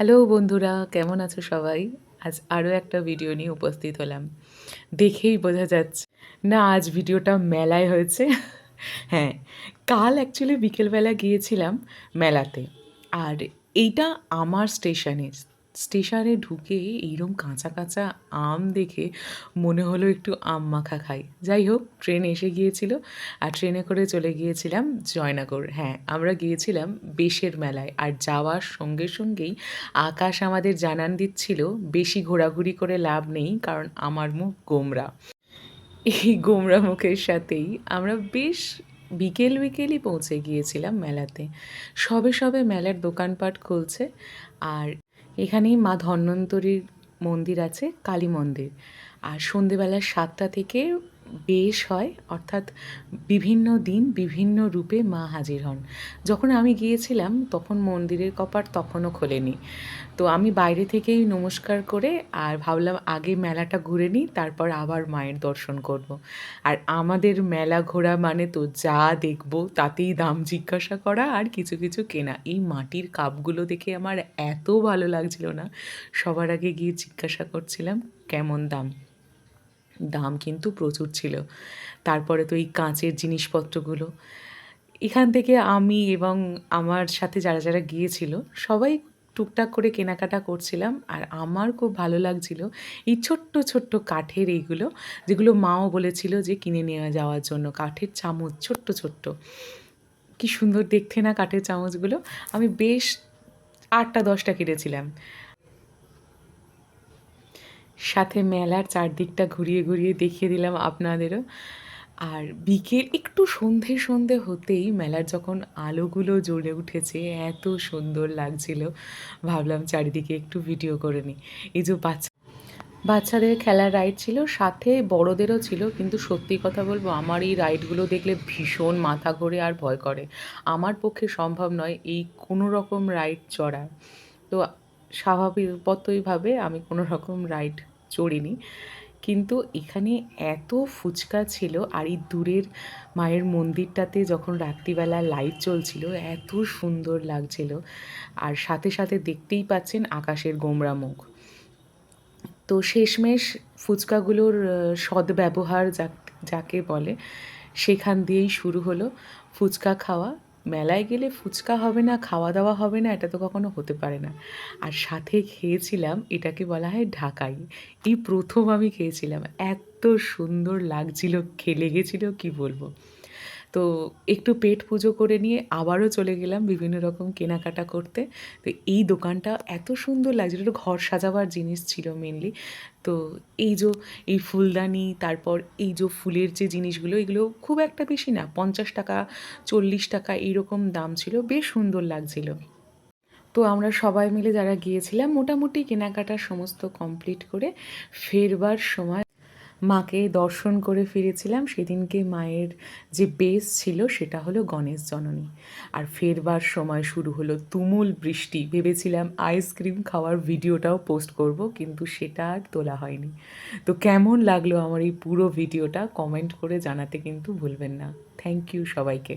Hello বন্ধুরা, কেমন আছো সবাই? আজ আরও একটা ভিডিও নিয়ে উপস্থিত হলাম। দেখেই বোঝা যাচ্ছে। না, আজ ভিডিওটা মেলায় হয়েছে। হ্যাঁ কাল অ্যাকচুয়ালি বিকেলবেলা গিয়েছিলাম মেলাতে। আর এইটা আমার স্টেশনে স্টেশনে ঢুকে এইরকম কাঁচা কাঁচা আম দেখে মনে হলো একটু আম মাখা খাই। যাই হোক, ট্রেন এসে গিয়েছিল আর ট্রেনে করে চলে গিয়েছিলাম জয়নগর। হ্যাঁ আমরা গিয়েছিলাম বেশের মেলায় আর যাওয়ার সঙ্গে সঙ্গেই আকাশ আমাদের জানান দিচ্ছিল, বেশি ঘোরাঘুরি করে লাভ নেই কারণ আমার মুখ গোমরা। এই গোমরা মুখের সাথেই আমরা বেশ বিকেল বিকেলই পৌঁছে গিয়েছিলাম মেলাতে। সবে সবে মেলার দোকানপাট খুলছে আর এখানেই মা ধন্বন্তরীর মন্দির আছে কালী মন্দির। আর সন্ধেবেলা সাতটা থেকে বেশ হয়, অর্থাৎ বিভিন্ন দিন বিভিন্ন রূপে মা হাজির হন। যখন আমি গিয়েছিলাম, তখন মন্দিরের কপাট তখনও খোলেনি। তো আমি বাইরে থেকেই নমস্কার করে আর ভাবলাম আগে মেলাটা ঘুরে নিই, তারপর আবার মায়ের দর্শন করব। আর আমাদের মেলা ঘোরা মানে তো যা দেখব, তাতেই দাম জিজ্ঞাসা করা আর কিছু কিছু কেনা। এই মাটির কাপগুলো দেখে আমার এত ভালো লাগছিল না। সবার আগে গিয়ে জিজ্ঞাসা করছিলাম, কেমন দাম? দাম কিন্তু প্রচুর ছিল। তারপরে তো এই কাঁচের জিনিসপত্রগুলো। এখান থেকে আমি এবং আমার সাথে যারা যারা গিয়েছিল, সবাই টুকটাক করে কেনাকাটা করছিলাম আর আমার খুব ভালো লাগছিল এই ছোট্ট ছোট্ট কাঠের এইগুলো, যেগুলো মাও বলেছিল যে কিনে নিয়ে যাওয়ার জন্য, কাঠের চামচ, ছোট্ট ছোট্ট। কি সুন্দর দেখতে না কাঠের চামচগুলো? আমি বেশ আটটা, দশটা কিনেছিলাম। সাথে মেলার চারদিকটা ঘুরিয়ে ঘুরিয়ে দেখিয়ে দিলাম আপনাদেরও। আর বিকেল একটু সন্ধে সন্ধে হতেই মেলার যখন আলোগুলো জ্বলে উঠেছে, এত সুন্দর লাগছিল। ভাবলাম চারিদিকে একটু ভিডিও করে নিই। এই যে বাচ্চা বাচ্চাদের খেলার রাইড ছিল, সাথে বড়দেরও ছিল, কিন্তু সত্যি কথা বলব, আমার এই রাইডগুলো দেখলে ভীষণ মাথা ঘোরে আর ভয় করে। আমার পক্ষে সম্ভব নয় এই কোনো রকম রাইড চড়া। তো স্বাভাবিকতইভাবে আমি কোনো রকম রাইড চড়িনি। কিন্তু এখানে এত ফুচকা ছিল আর এই দূরের মায়ের মন্দিরটাতে যখন রাত্রিবেলা লাইট চলছিল, এত সুন্দর লাগছিল। আর সাথে সাথে দেখতেই পাচ্ছেন আকাশের গোমরা মুখ। তো শেষমেশ ফুচকাগুলোর সদ্ব্যবহার যাকে বলে, সেখান দিয়েই শুরু হলো ফুচকা খাওয়া। মেলায় গেলে ফুচকা হবে না খাওয়া দাওয়া হবে না, এটা তো কখনো হতে পারে না। আর সাথে খেয়েছিলাম, এটাকে বলা হয় ঢাকাই। এই প্রথম আমি খেয়েছিলাম। এত সুন্দর লাগছিল, খেলে গেছিল, কি বলব? তো একটু পেট পুজো করে নিয়ে আবারও চলে গেলাম বিভিন্ন রকম কেনাকাটা করতে। তো এই দোকানটা এত সুন্দর লাগছিল ঘর সাজাবার জিনিস ছিল মেনলি তো এই যে, এই ফুলদানি, তারপর এই যে ফুলের যে জিনিসগুলো, এগুলো খুব একটা বেশি না, পঞ্চাশ টাকা, চল্লিশ টাকা এইরকম দাম ছিল, বেশ সুন্দর লাগছিল। তো আমরা সবাই মিলে যারা গিয়েছিলাম, মোটামুটি কেনাকাটা সমস্ত কমপ্লিট করে ফেরবার সময় মাকে দর্শন করে ফিরেছিলাম। সেদিনকে মায়ের যে বেস ছিল সেটা হলো গণেশ জননী। আর ফেরবার সময় শুরু হলো তুমুল বৃষ্টি। ভেবেছিলাম আইসক্রিম খাওয়ার ভিডিওটাও পোস্ট করব, কিন্তু সেটা আর তোলা হয়নি। তো কেমন লাগল আমার এই পুরো ভিডিওটা? কমেন্ট করে জানাতে কিন্তু ভুলবেন না। থ্যাংক ইউ সবাইকে।